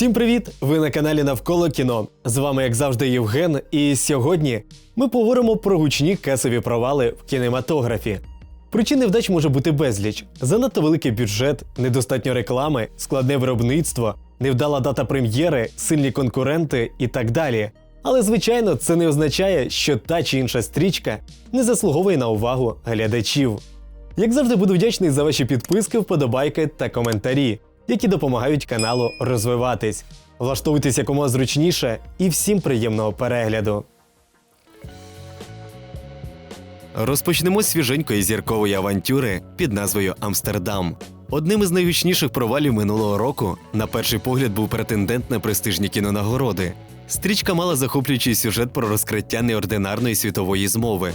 Всім привіт! Ви на каналі Навколо кіно. З вами, як завжди, Євген. І сьогодні ми поговоримо про гучні касові провали в кінематографі. Причин невдач може бути безліч: занадто великий бюджет, недостатньо реклами, складне виробництво, невдала дата прем'єри, сильні конкуренти і так далі. Але звичайно, це не означає, що та чи інша стрічка не заслуговує на увагу глядачів. Як завжди, буду вдячний за ваші підписки, вподобайки та коментарі, які допомагають каналу розвиватись. Влаштовуйтесь якомога зручніше і всім приємного перегляду. Розпочнемо з свіженької зіркової авантюри під назвою Амстердам. Одним із найгучніших провалів минулого року, на перший погляд, був претендент на престижні кінонагороди. Стрічка мала захоплюючий сюжет про розкриття неординарної світової змови.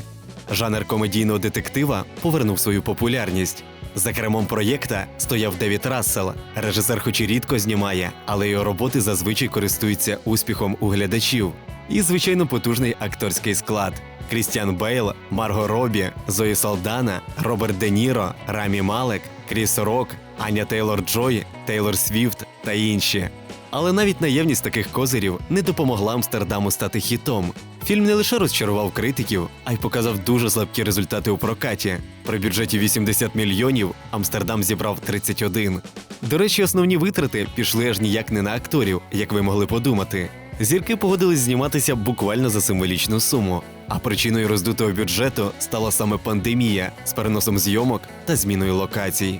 Жанр комедійного детектива повернув свою популярність. За кермом проєкта стояв Девід Рассел. Режисер, хоч і рідко знімає, але його роботи зазвичай користуються успіхом у глядачів. І, звичайно, потужний акторський склад: Крістіан Бейл, Марго Робі, Зої Салдана, Роберт Де Ніро, Рамі Малек, Кріс Рок, Аня Тейлор Джой, Тейлор Свіфт та інші. Але навіть наявність таких козирів не допомогла Амстердаму стати хітом. Фільм не лише розчарував критиків, а й показав дуже слабкі результати у прокаті. При бюджеті 80 мільйонів Амстердам зібрав 31. До речі, основні витрати пішли аж ніяк не на акторів, як ви могли подумати. Зірки погодились зніматися буквально за символічну суму. А причиною роздутого бюджету стала саме пандемія з переносом зйомок та зміною локацій.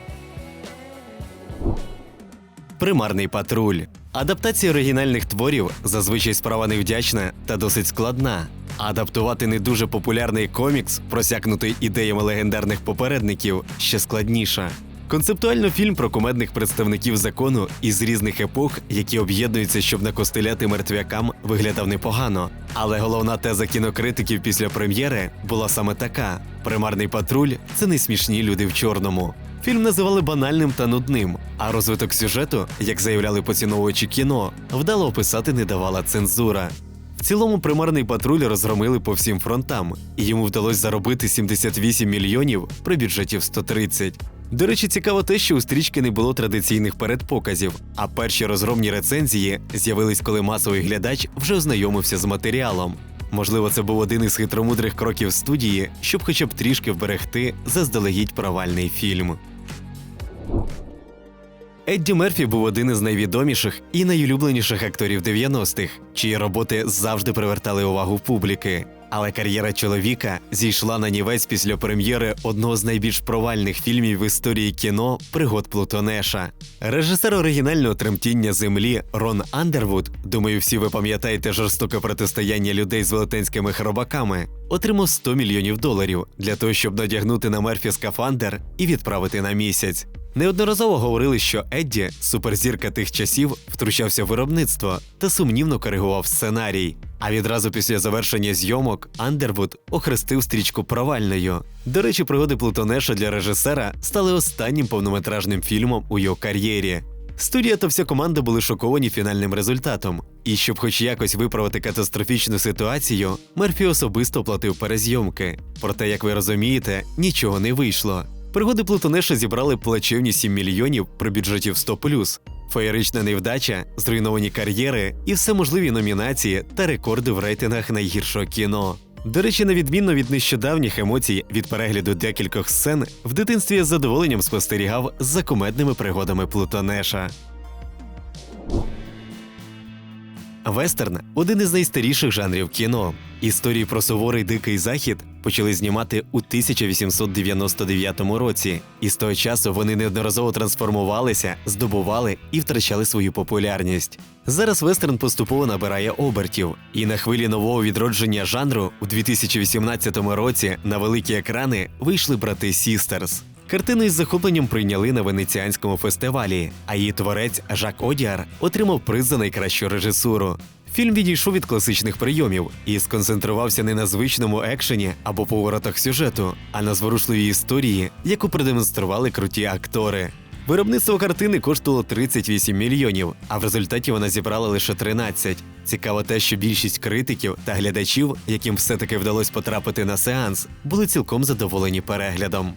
Примарний патруль. Адаптація оригінальних творів зазвичай справа невдячна та досить складна. Адаптувати не дуже популярний комікс, просякнутий ідеями легендарних попередників, ще складніша. Концептуально фільм про кумедних представників закону із різних епох, які об'єднуються, щоб накостеляти мертвякам, виглядав непогано. Але головна теза кінокритиків після прем'єри була саме така: примарний патруль це не смішні люди в чорному. Фільм називали банальним та нудним, а розвиток сюжету, як заявляли поціновувачі кіно, вдало описати не давала цензура. В цілому примарний патруль розгромили по всім фронтам, і йому вдалося заробити 78 мільйонів при бюджеті в 130. До речі, цікаво те, що у стрічки не було традиційних передпоказів, а перші розгромні рецензії з'явились, коли масовий глядач вже ознайомився з матеріалом. Можливо, це був один із хитромудрих кроків студії, щоб хоча б трішки вберегти заздалегідь провальний фільм. Едді Мерфі був один із найвідоміших і найулюбленіших акторів 90-х, чиї роботи завжди привертали увагу публіки. Але кар'єра чоловіка зійшла на нівець після прем'єри одного з найбільш провальних фільмів в історії кіно Пригод Плутонеша. Режисер оригінального тремтіння землі Рон Андервуд, думаю, всі ви пам'ятаєте жорстоке протистояння людей з велетенськими хробаками, отримав 100 мільйонів доларів для того, щоб надягнути на Мерфі скафандр і відправити на місяць. Неодноразово говорили, що Едді, суперзірка тих часів, втручався в виробництво та сумнівно коригував сценарій. А відразу після завершення зйомок Андервуд охрестив стрічку провальною. До речі, пригоди Плутонеша для режисера стали останнім повнометражним фільмом у його кар'єрі. Студія та вся команда були шоковані фінальним результатом. І щоб хоч якось виправити катастрофічну ситуацію, Мерфі особисто оплатив перезйомки. Проте, як ви розумієте, нічого не вийшло. Пригоди Плутонеша зібрали плачевні 7 мільйонів при бюджеті в 100+. Феєрична невдача, зруйновані кар'єри і все можливі номінації та рекорди в рейтингах найгіршого кіно. До речі, на відмінно від нещодавніх емоцій від перегляду декількох сцен, в дитинстві я з задоволенням спостерігав за кумедними пригодами Плутонеша. Вестерн один із найстаріших жанрів кіно. Історії про суворий дикий захід почали знімати у 1899 році, і з того часу вони неодноразово трансформувалися, здобували і втрачали свою популярність. Зараз вестерн поступово набирає обертів, і на хвилі нового відродження жанру у 2018 році на великі екрани вийшли брати Сістерс. Картину із захопленням прийняли на венеціанському фестивалі, а її творець Жак Одіар отримав приз за найкращу режисуру. Фільм відійшов від класичних прийомів і сконцентрувався не на звичному екшені або поворотах сюжету, а на зворушливій історії, яку продемонстрували круті актори. Виробництво картини коштувало 38 мільйонів, а в результаті вона зібрала лише 13. Цікаво те, що більшість критиків та глядачів, яким все-таки вдалося потрапити на сеанс, були цілком задоволені переглядом.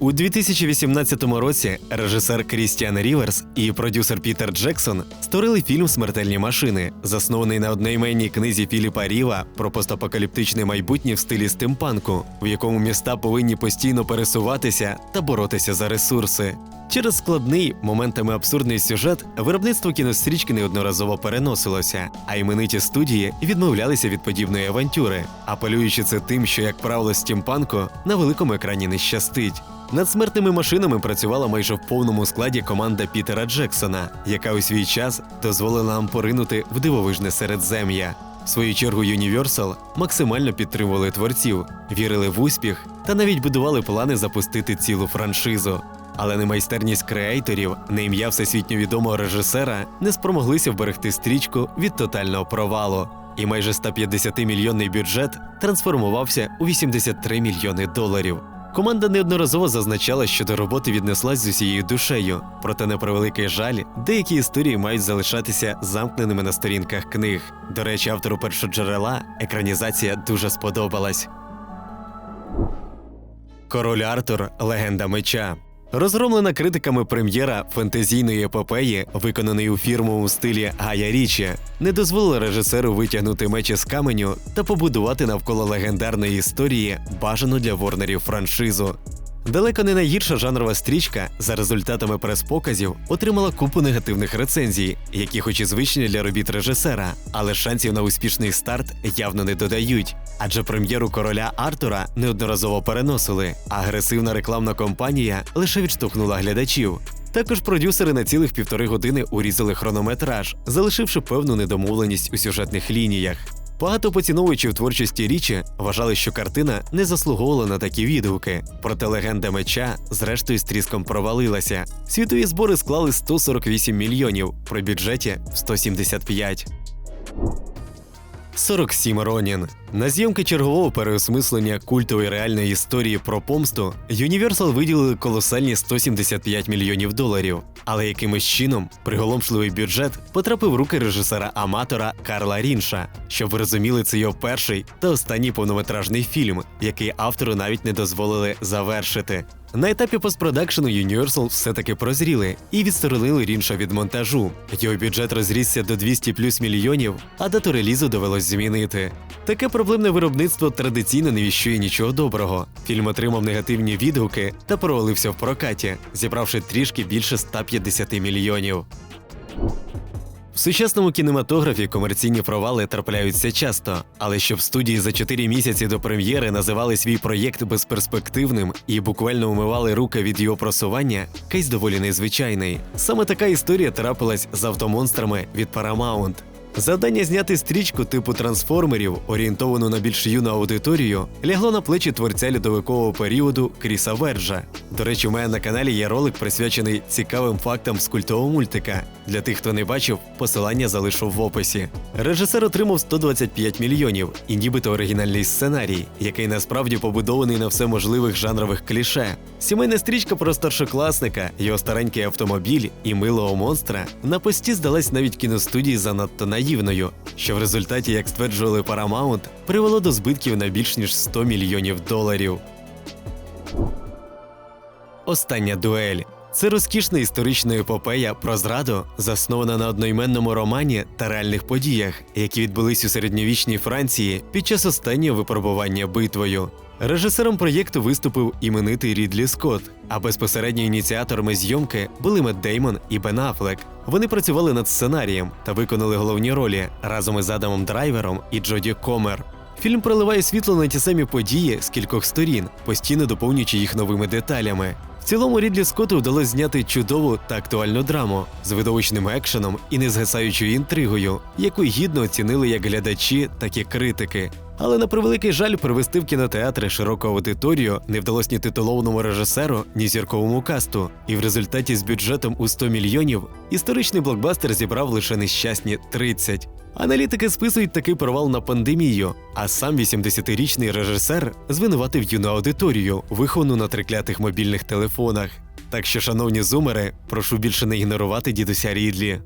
У 2018 році режисер Крістіан Ріверс і продюсер Пітер Джексон створили фільм Смертельні машини, заснований на одноіменній книзі Філіпа Ріва про постапокаліптичне майбутнє в стилі стимпанку, в якому міста повинні постійно пересуватися та боротися за ресурси. Через складний, моментами абсурдний сюжет виробництво кінострічки неодноразово переносилося, а імениті студії відмовлялися від подібної авантюри, апелюючи це тим, що, як правило, стімпанку на великому екрані не щастить. Над смертними машинами працювала майже в повному складі команда Пітера Джексона, яка у свій час дозволила нам поринути в дивовижне середзем'я. В свою чергу Universal максимально підтримували творців, вірили в успіх та навіть будували плани запустити цілу франшизу. Але не майстерність креаторів, не ім'я всесвітньо відомого режисера не спромоглися вберегти стрічку від тотального провалу. І майже 150-мільйонний бюджет трансформувався у 83 мільйони доларів. Команда неодноразово зазначала, що до роботи віднеслась з усією душею, проте на превеликий жаль, деякі історії мають залишатися замкненими на сторінках книг. До речі, автору першоджерела екранізація дуже сподобалась. Король Артур легенда меча. Розгромлена критиками прем'єра фентезійної епопеї, виконаної у фірмовому стилі Гая Річі, не дозволила режисеру витягнути мечі з каменю та побудувати навколо легендарної історії бажану для Ворнерів франшизу. Далеко не найгірша жанрова стрічка за результатами прес-показів отримала купу негативних рецензій, які, хоч і звичні для робіт режисера, але шансів на успішний старт явно не додають. Адже прем'єру короля Артура неодноразово переносили, агресивна рекламна кампанія лише відштовхнула глядачів. Також продюсери на цілих півтори години урізали хронометраж, залишивши певну недомовленість у сюжетних лініях. Багато поціновувачів творчості річі вважали, що картина не заслуговувала на такі відгуки. Проте легенда меча зрештою з тріском провалилася. Світові збори склали 148 мільйонів при бюджеті в 175. 47 Ронін. На зйомки чергового переосмислення культової реальної історії про помсту Universal виділили колосальні 175 мільйонів доларів. Але якимось чином приголомшливий бюджет потрапив в руки режисера-аматора Карла Рінша. Щоб ви розуміли, це його перший та останній повнометражний фільм, який автору навіть не дозволили завершити. На етапі постпродакшену Universal все-таки прозріли і відсторонили Рінша від монтажу. Його бюджет розрісся до 200 плюс мільйонів, а дату релізу довелось змінити. Таке проблемне виробництво традиційно не віщує нічого доброго. Фільм отримав негативні відгуки та провалився в прокаті, зібравши трішки більше 150 мільйонів. В сучасному кінематографі комерційні провали трапляються часто, але щоб студії за 4 місяці до прем'єри називали свій проєкт безперспективним і буквально умивали руки від його просування, кейс доволі незвичайний. Саме така історія трапилась з автомонстрами від Paramount. Завдання зняти стрічку типу трансформерів, орієнтовану на більш юну аудиторію, лягло на плечі творця льодовикового періоду Кріса Верджа. До речі, у мене на каналі є ролик присвячений цікавим фактам з культового мультика. Для тих, хто не бачив, посилання залишу в описі. Режисер отримав 125 мільйонів і нібито оригінальний сценарій, який насправді побудований на всеможливих жанрових кліше. Сімейна стрічка про старшокласника, його старенький автомобіль і милого монстра на пості здалась навіть кіностудії занадто наївною, що в результаті, як стверджували Paramount, привело до збитків на більш ніж 100 мільйонів доларів. Остання дуель. Це розкішна історична епопея про зраду, заснована на одноіменному романі та реальних подіях, які відбулись у середньовічній Франції під час останнього випробування битвою. Режисером проєкту виступив іменитий Рідлі Скотт, а безпосередньо ініціаторами зйомки були Мет Деймон і Бен Аффлек. Вони працювали над сценарієм та виконали головні ролі разом із Адамом Драйвером і Джоді Комер. Фільм проливає світло на ті самі події з кількох сторін, постійно доповнюючи їх новими деталями. В цілому Рідлі Скотту вдалося зняти чудову та актуальну драму з видовищним екшеном і незгасаючою інтригою, яку гідно оцінили як глядачі, так і критики. Але на превеликий жаль привести в кінотеатри широку аудиторію не вдалося ні титулованому режисеру, ні зірковому касту. І в результаті з бюджетом у 100 мільйонів історичний блокбастер зібрав лише нещасні 30. Аналітики списують такий провал на пандемію, а сам 80-річний режисер звинуватив юну аудиторію, виховану на триклятих мобільних телефонах. Так що, шановні зумери, прошу більше не ігнорувати дідуся Рідлі.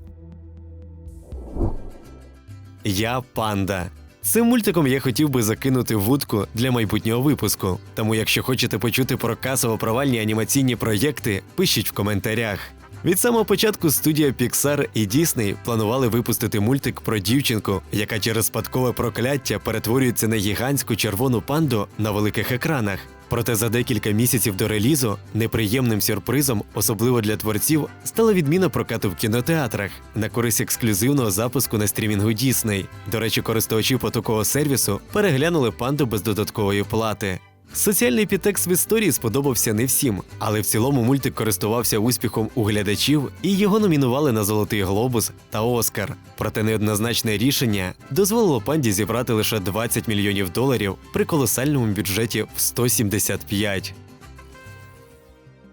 Я панда. Цим мультиком я хотів би закинути вудку для майбутнього випуску. Тому, якщо хочете почути про касово провальні анімаційні проєкти, пишіть в коментарях. Від самого початку студія Pixar і Disney планували випустити мультик про дівчинку, яка через спадкове прокляття перетворюється на гігантську червону панду на великих екранах. Проте за декілька місяців до релізу неприємним сюрпризом, особливо для творців, стала відміна прокату в кінотеатрах на користь ексклюзивного запуску на стрімінгу Disney. До речі, користувачі потокового сервісу переглянули панду без додаткової плати. Соціальний підтекст в історії сподобався не всім, але в цілому мультик користувався успіхом у глядачів і його номінували на Золотий Глобус та Оскар. Проте неоднозначне рішення дозволило панді зібрати лише 20 мільйонів доларів при колосальному бюджеті в 175.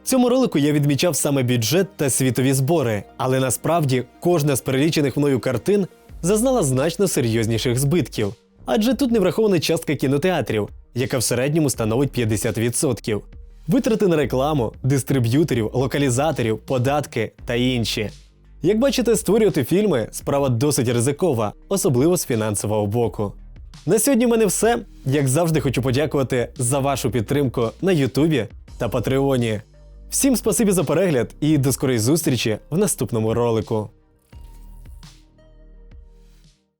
В цьому ролику я відмічав саме бюджет та світові збори, але насправді кожна з перелічених мною картин зазнала значно серйозніших збитків, адже тут не врахована частка кінотеатрів, яка в середньому становить 50%. Витрати на рекламу, дистриб'юторів, локалізаторів, податки та інші. Як бачите, створювати фільми справа досить ризикова, особливо з фінансового боку. На сьогодні в мене все. Як завжди, хочу подякувати за вашу підтримку на Ютубі та Патреоні. Всім спасибі за перегляд і до скорої зустрічі в наступному ролику.